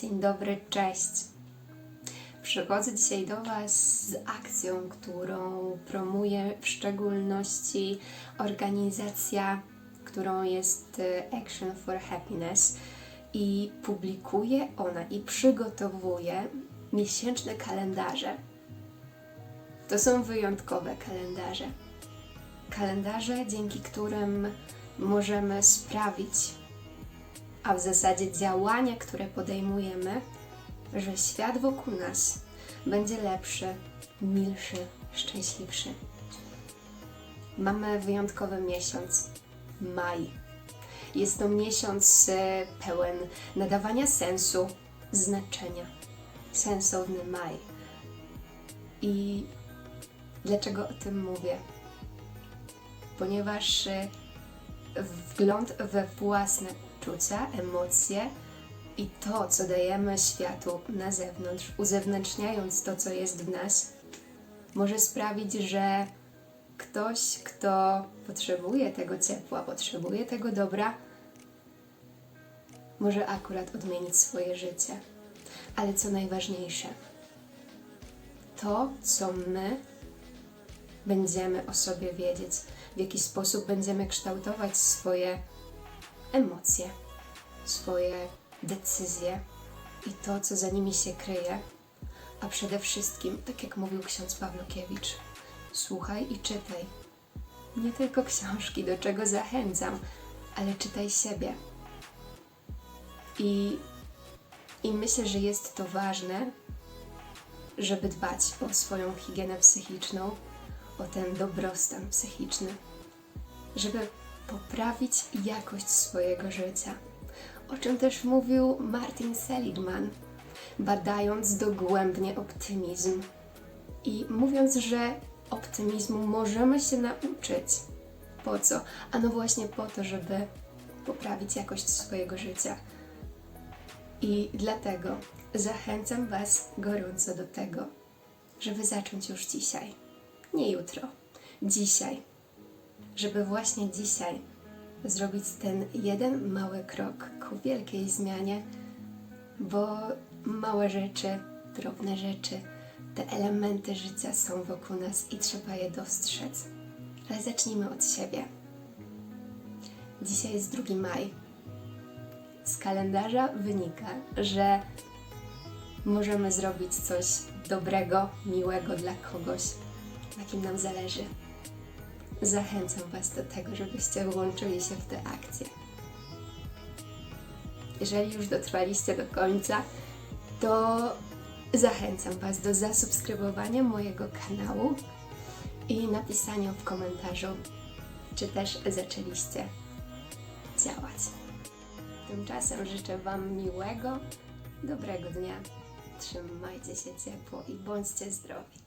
Dzień dobry, cześć. Przychodzę dzisiaj do Was z akcją, którą promuje w szczególności organizacja, którą jest e, Action for Happiness i publikuje ona i przygotowuje miesięczne kalendarze. To są wyjątkowe kalendarze. Kalendarze, dzięki którym możemy sprawić, a w zasadzie działania, które podejmujemy, że świat wokół nas będzie lepszy, milszy, szczęśliwszy. Mamy wyjątkowy miesiąc maj. Jest to miesiąc e, pełen nadawania sensu, znaczenia. Sensowny maj. I dlaczego o tym mówię? Ponieważ e, wgląd we własne czucia, emocje i to, co dajemy światu na zewnątrz, uzewnętrzniając to, co jest w nas, może sprawić, że ktoś, kto potrzebuje tego ciepła, potrzebuje tego dobra, może akurat odmienić swoje życie. Ale co najważniejsze, to, co my będziemy o sobie wiedzieć, w jaki sposób będziemy kształtować swoje emocje, swoje decyzje i to, co za nimi się kryje, a przede wszystkim, tak jak mówił ksiądz Pawlukiewicz, słuchaj i czytaj. Nie tylko książki, do czego zachęcam, ale czytaj siebie. I, I myślę, że jest to ważne, żeby dbać o swoją higienę psychiczną, o ten dobrostan psychiczny, żeby poprawić jakość swojego życia. O czym też mówił Martin Seligman, badając dogłębnie optymizm i mówiąc, że optymizmu możemy się nauczyć. Po co? Ano właśnie po to, żeby poprawić jakość swojego życia. I dlatego zachęcam Was gorąco do tego, żeby zacząć już dzisiaj, nie jutro, dzisiaj, żeby właśnie dzisiaj zrobić ten jeden mały krok ku wielkiej zmianie, bo małe rzeczy, drobne rzeczy, te elementy życia są wokół nas i trzeba je dostrzec. Ale zacznijmy od siebie. Dzisiaj jest 2 maj. Z kalendarza wynika, że możemy zrobić coś dobrego, miłego dla kogoś, na kim nam zależy. Zachęcam Was do tego, żebyście włączyli się w tę akcję. Jeżeli już dotrwaliście do końca, to zachęcam Was do zasubskrybowania mojego kanału i napisania w komentarzu, czy też zaczęliście działać. Tymczasem życzę Wam miłego, dobrego dnia. Trzymajcie się ciepło i bądźcie zdrowi.